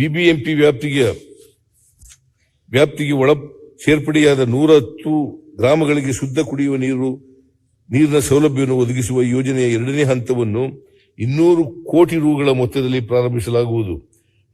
BBMP ವ್ಯಾಪ್ತಿಗೆ ವ್ಯಾಪ್ತಿಗೆ ಒಳ ಸೇರ್ಪಡೆಯಾದ ನೂರ ಹತ್ತು ಗ್ರಾಮಗಳಿಗೆ ಶುದ್ಧ ಕುಡಿಯುವ ನೀರು, ನೀರಿನ ಸೌಲಭ್ಯವನ್ನು ಒದಗಿಸುವ ಯೋಜನೆಯ ಎರಡನೇ ಹಂತವನ್ನು ಇನ್ನೂರು ಕೋಟಿ ರೂಗಳ ಮೊತ್ತದಲ್ಲಿ ಪ್ರಾರಂಭಿಸಲಾಗುವುದು.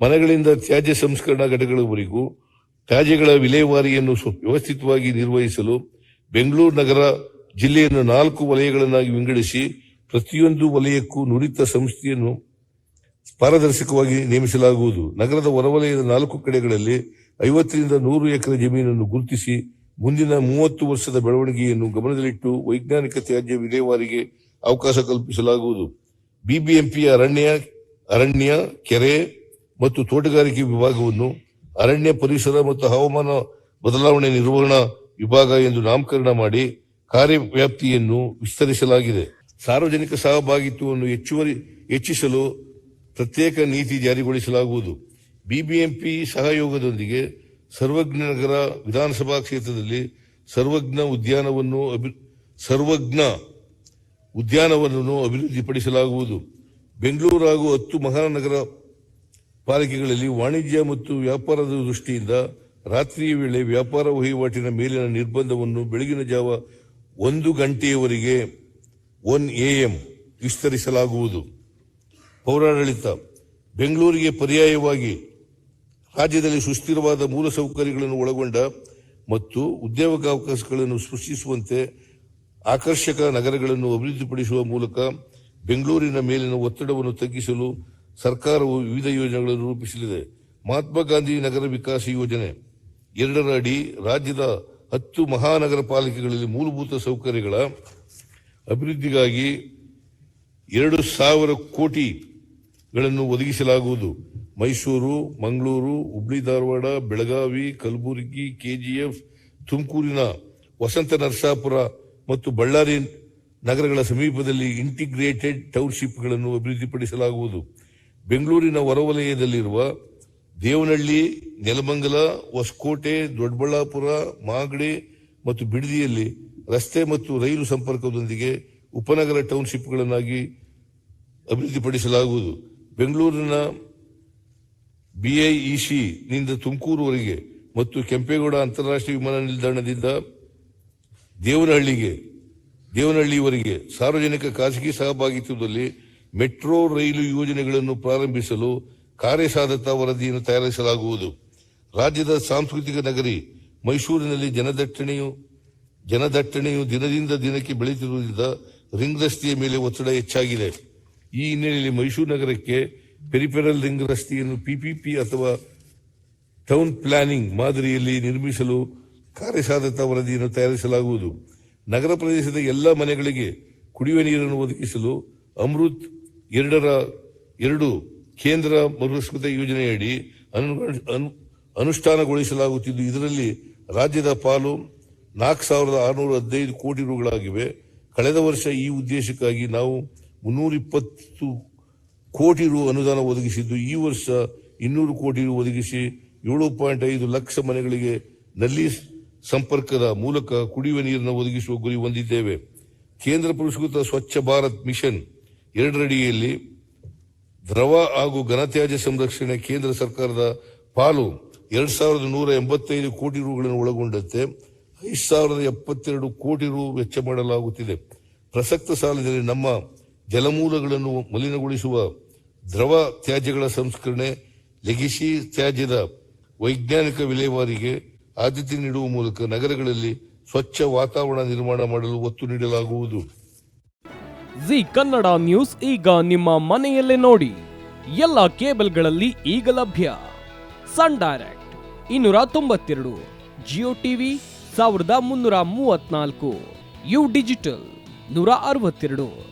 ಮನೆಗಳಿಂದ ತ್ಯಾಜ್ಯ ಸಂಸ್ಕರಣಾ ಘಟಕಗಳವರೆಗೂ ತ್ಯಾಜ್ಯಗಳ ವಿಲೇವಾರಿಯನ್ನು ವ್ಯವಸ್ಥಿತವಾಗಿ ನಿರ್ವಹಿಸಲು ಬೆಂಗಳೂರು ನಗರ ಜಿಲ್ಲೆಯನ್ನು ನಾಲ್ಕು ವಲಯಗಳನ್ನಾಗಿ ವಿಂಗಡಿಸಿ ಪ್ರತಿಯೊಂದು ವಲಯಕ್ಕೂ ನುರಿತ ಸಂಸ್ಥೆಯನ್ನು ಪಾರದರ್ಶಕವಾಗಿ ನೇಮಿಸಲಾಗುವುದು. ನಗರದ ಹೊರವಲಯದ ನಾಲ್ಕು ಕಡೆಗಳಲ್ಲಿ ಐವತ್ತರಿಂದ ನೂರು ಎಕರೆ ಜಮೀನನ್ನು ಗುರುತಿಸಿ ಮುಂದಿನ ಮೂವತ್ತು ವರ್ಷದ ಬೆಳವಣಿಗೆಯನ್ನು ಗಮನದಲ್ಲಿಟ್ಟು ವೈಜ್ಞಾನಿಕ ತ್ಯಾಜ್ಯ ವಿಲೇವಾರಿಗೆ ಅವಕಾಶ ಕಲ್ಪಿಸಲಾಗುವುದು. ಬಿಬಿಎಂಪಿಯ ಅರಣ್ಯ ಅರಣ್ಯ, ಕೆರೆ ಮತ್ತು ತೋಟಗಾರಿಕೆ ವಿಭಾಗವನ್ನು ಅರಣ್ಯ ಪರಿಸರ ಮತ್ತು ಹವಾಮಾನ ಬದಲಾವಣೆ ನಿರ್ವಹಣಾ ವಿಭಾಗ ಎಂದು ನಾಮಕರಣ ಮಾಡಿ ಕಾರ್ಯವ್ಯಾಪ್ತಿಯನ್ನು ವಿಸ್ತರಿಸಲಾಗಿದೆ. ಸಾರ್ವಜನಿಕ ಸಹಭಾಗಿತ್ವವನ್ನು ಹೆಚ್ಚುವರಿ ಹೆಚ್ಚಿಸಲು ಪ್ರತ್ಯೇಕ ನೀತಿ ಜಾರಿಗೊಳಿಸಲಾಗುವುದು. ಬಿಬಿಎಂಪಿ ಸಹಯೋಗದೊಂದಿಗೆ ಸರ್ವಜ್ಞ ನಗರ ವಿಧಾನಸಭಾ ಕ್ಷೇತ್ರದಲ್ಲಿ ಸರ್ವಜ್ಞ ಉದ್ಯಾನವನ್ನು ಸರ್ವಜ್ಞ ಉದ್ಯಾನವನ್ನು ಅಭಿವೃದ್ಧಿಪಡಿಸಲಾಗುವುದು. ಬೆಂಗಳೂರು ಹಾಗೂ ಹತ್ತು ಮಹಾನಗರ ಪಾಲಿಕೆಗಳಲ್ಲಿ ವಾಣಿಜ್ಯ ಮತ್ತು ವ್ಯಾಪಾರದ ದೃಷ್ಟಿಯಿಂದ ರಾತ್ರಿಯ ವೇಳೆ ವ್ಯಾಪಾರ ವಹಿವಾಟಿನ ಮೇಲಿನ ನಿರ್ಬಂಧವನ್ನು ಬೆಳಗಿನ ಜಾವ ಒಂದು ಗಂಟೆಯವರೆಗೆ ಒನ್ ಎಎಂ ವಿಸ್ತರಿಸಲಾಗುವುದು. ಪೌರಾಡಳಿತ ಬೆಂಗಳೂರಿಗೆ ಪರ್ಯಾಯವಾಗಿ ರಾಜ್ಯದಲ್ಲಿ ಸುಸ್ಥಿರವಾದ ಮೂಲಸೌಕರ್ಯಗಳನ್ನು ಒಳಗೊಂಡ ಮತ್ತು ಉದ್ಯೋಗಾವಕಾಶಗಳನ್ನು ಸೃಷ್ಟಿಸುವಂತೆ ಆಕರ್ಷಕ ನಗರಗಳನ್ನು ಅಭಿವೃದ್ಧಿಪಡಿಸುವ ಮೂಲಕ ಬೆಂಗಳೂರಿನ ಮೇಲಿನ ಒತ್ತಡವನ್ನು ತಗ್ಗಿಸಲು ಸರ್ಕಾರವು ವಿವಿಧ ಯೋಜನೆಗಳನ್ನು ರೂಪಿಸಲಿದೆ. ಮಹಾತ್ಮ ಗಾಂಧಿ ನಗರ ವಿಕಾಸ ಯೋಜನೆ ಎರಡರ ಅಡಿ ರಾಜ್ಯದ ಹತ್ತು ಮಹಾನಗರ ಪಾಲಿಕೆಗಳಲ್ಲಿ ಮೂಲಭೂತ ಸೌಕರ್ಯಗಳ ಅಭಿವೃದ್ಧಿಗಾಗಿ ಎರಡು ಸಾವಿರ ಕೋಟಿಗಳನ್ನು ಒದಗಿಸಲಾಗುವುದು. ಮೈಸೂರು, ಮಂಗಳೂರು, ಹುಬ್ಳಿ, ಧಾರವಾಡ, ಬೆಳಗಾವಿ, ಕಲಬುರಗಿ, ಕೆಜಿಎಫ್, ತುಮಕೂರಿನ ವಸಂತ ನರಸಾಪುರ ಮತ್ತು ಬಳ್ಳಾರಿ ನಗರಗಳ ಸಮೀಪದಲ್ಲಿ ಇಂಟಿಗ್ರೇಟೆಡ್ ಟೌನ್ಶಿಪ್ಗಳನ್ನು ಅಭಿವೃದ್ಧಿಪಡಿಸಲಾಗುವುದು. ಬೆಂಗಳೂರಿನ ಹೊರವಲಯದಲ್ಲಿರುವ ದೇವನಹಳ್ಳಿ, ನೆಲಮಂಗಲ, ಹೊಸಕೋಟೆ, ದೊಡ್ಡಬಳ್ಳಾಪುರ, ಮಾಗಡಿ ಮತ್ತು ಬಿಡದಿಯಲ್ಲಿ ರಸ್ತೆ ಮತ್ತು ರೈಲು ಸಂಪರ್ಕದೊಂದಿಗೆ ಉಪನಗರ ಟೌನ್ಶಿಪ್ಗಳನ್ನಾಗಿ ಅಭಿವೃದ್ಧಿಪಡಿಸಲಾಗುವುದು. ಬೆಂಗಳೂರಿನ ಬಿಐಇಸಿ ನಿಂದ ತುಮಕೂರುವರೆಗೆ ಮತ್ತು ಕೆಂಪೇಗೌಡ ಅಂತಾರಾಷ್ಟ್ರೀಯ ವಿಮಾನ ನಿಲ್ದಾಣದಿಂದ ದೇವನಹಳ್ಳಿಗೆ, ದೇವನಹಳ್ಳಿವರೆಗೆ ಸಾರ್ವಜನಿಕ ಖಾಸಗಿ ಸಹಭಾಗಿತ್ವದಲ್ಲಿ ಮೆಟ್ರೋ ರೈಲು ಯೋಜನೆಗಳನ್ನು ಪ್ರಾರಂಭಿಸಲು ಕಾರ್ಯಸಾಧತಾ ವರದಿಯನ್ನು ತಯಾರಿಸಲಾಗುವುದು. ರಾಜ್ಯದ ಸಾಂಸ್ಕೃತಿಕ ನಗರಿ ಮೈಸೂರಿನಲ್ಲಿ ಜನದಟ್ಟಣೆಯು ಜನದಟ್ಟಣೆಯು ದಿನದಿಂದ ದಿನಕ್ಕೆ ಬೆಳೆಯುತ್ತಿರುವುದರಿಂದ ರಿಂಗ್ ರಸ್ತೆಯ ಮೇಲೆ ಒತ್ತಡ ಹೆಚ್ಚಾಗಿದೆ. ಈ ಹಿನ್ನೆಲೆಯಲ್ಲಿ ಮೈಸೂರು ನಗರಕ್ಕೆ ಪೆರಿಫೆರಲ್ ರಿಂಗ್ ರಸ್ತೆಯನ್ನು ಪಿಪಿಪಿ ಅಥವಾ ಟೌನ್ ಪ್ಲಾನಿಂಗ್ ಮಾದರಿಯಲ್ಲಿ ನಿರ್ಮಿಸಲು ಕಾರ್ಯಸಾಧ್ಯತಾ ವರದಿಯನ್ನು ತಯಾರಿಸಲಾಗುವುದು. ನಗರ ಪ್ರದೇಶದ ಎಲ್ಲ ಮನೆಗಳಿಗೆ ಕುಡಿಯುವ ನೀರನ್ನು ಒದಗಿಸಲು ಅಮೃತ್ ಎರಡರ ಎರಡು ಕೇಂದ್ರ ಮರುಸ್ಕೃತ ಯೋಜನೆಯಡಿ ಅನು- ಅನು- ಅನುಷ್ಠಾನಗೊಳಿಸಲಾಗುತ್ತಿದ್ದು. ಇದರಲ್ಲಿ ರಾಜ್ಯದ ಪಾಲು ನಾಲ್ಕು ಸಾವಿರದ ಆರುನೂರ ಹದಿನೈದು ಕೋಟಿ ರೂಗಳಾಗಿವೆ. ಕಳೆದ ವರ್ಷ ಈ ಉದ್ದೇಶಕ್ಕಾಗಿ ನಾವು ಮುನ್ನೂರ ಇಪ್ಪತ್ತು ಕೋಟಿ ರು ಅನುದಾನ ಒದಗಿಸಿದ್ದು ಈ ವರ್ಷ ಇನ್ನೂರು ಕೋಟಿ ರು ಒದಗಿಸಿ ಏಳು ಪಾಯಿಂಟ್ ಐದು ಲಕ್ಷ ಮನೆಗಳಿಗೆ ನಲ್ಲಿ ಸಂಪರ್ಕದ ಮೂಲಕ ಕುಡಿಯುವ ನೀರನ್ನು ಒದಗಿಸುವ ಗುರಿ ಹೊಂದಿದ್ದೇವೆ. ಕೇಂದ್ರ ಪುರಸ್ಕೃತ ಸ್ವಚ್ಛ ಭಾರತ್ ಮಿಷನ್ ಎರಡರಡಿಯಲ್ಲಿ ದ್ರವ ಹಾಗೂ ಘನತ್ಯಾಜ್ಯ ಸಂರಕ್ಷಣೆ ಕೇಂದ್ರ ಸರ್ಕಾರದ ಪಾಲು ಎರಡ್ ಸಾವಿರದ ನೂರ ಎಂಬತ್ತೈದು ಕೋಟಿ ರುಗಳನ್ನು ಒಳಗೊಂಡಂತೆ ಐದು ಸಾವಿರದ ಎಪ್ಪತ್ತೆರಡು ಕೋಟಿ ರು ವೆಚ್ಚ ಮಾಡಲಾಗುತ್ತಿದೆ. ಪ್ರಸಕ್ತ ಸಾಲಿನಲ್ಲಿ ನಮ್ಮ ಜಲಮೂಲಗಳನ್ನು ಮಲಿನಗೊಳಿಸುವ ದ್ರವ ತ್ಯಾಜ್ಯಗಳ ಸಂಸ್ಕರಣೆ, ಲೆಗಿಸಿ ತ್ಯಾಜ್ಯದ ವೈಜ್ಞಾನಿಕ ವಿಲೇವಾರಿಗೆ ಆದ್ಯತೆ ನೀಡುವ ಮೂಲಕ ನಗರಗಳಲ್ಲಿ ಸ್ವಚ್ಛ ವಾತಾವರಣ ನಿರ್ಮಾಣ ಮಾಡಲು ಒತ್ತು ನೀಡಲಾಗುವುದು. ಜಿ ಕನ್ನಡ ನ್ಯೂಸ್ ಈಗ ನಿಮ್ಮ ಮನೆಯಲ್ಲೇ ನೋಡಿ. ಎಲ್ಲ ಕೇಬಲ್ಗಳಲ್ಲಿ ಈಗ ಲಭ್ಯ. ಸನ್ ಡೈರೆಕ್ಟ್ ಇನ್ನೂರ ತೊಂಬತ್ತೆರಡು, ಜಿಯೋ ಟಿವಿ ಸಾವಿರದ ಮುನ್ನೂರ ಮೂವತ್ನಾಲ್ಕು ಯು ಡಿಜಿಟಲ್ ನೂರ ಅರವತ್ತೆರಡು.